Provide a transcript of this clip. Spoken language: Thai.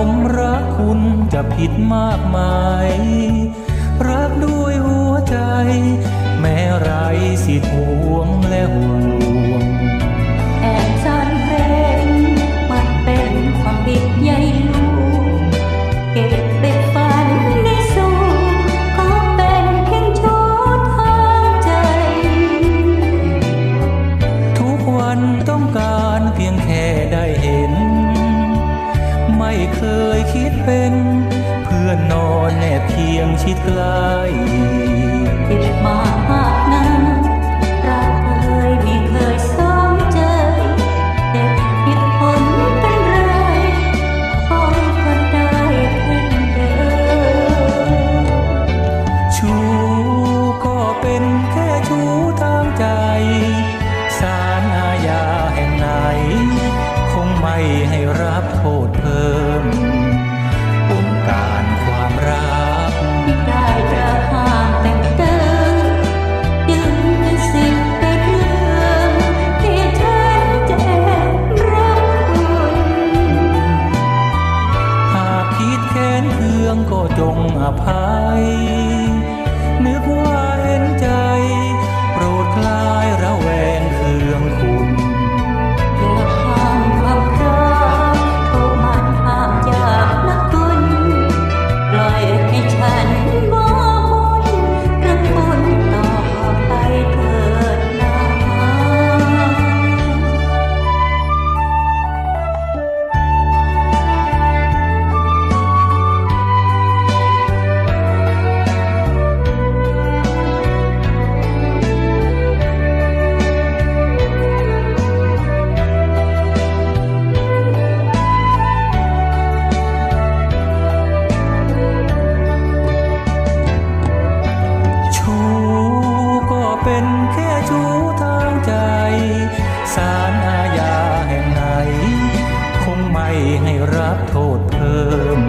ผมรักคุณจะผิดมากมาย รักด้วยหัวใจ แม้ไรสิทวงและห่วง่เคยคิดเป็น เพื่อนนอนแนบเคียงชิดใกล้เจ็บมากนะรักเคยม่เคยซ้ำเจอเจ็ดผลเป็นไรคอยก็ได้เพื่นเดิมชูก็เป็นแค่ชูทางใจ สารอาญาแห่งไหน คงไม่ให้รับโทษ รับโทษเพิ่ม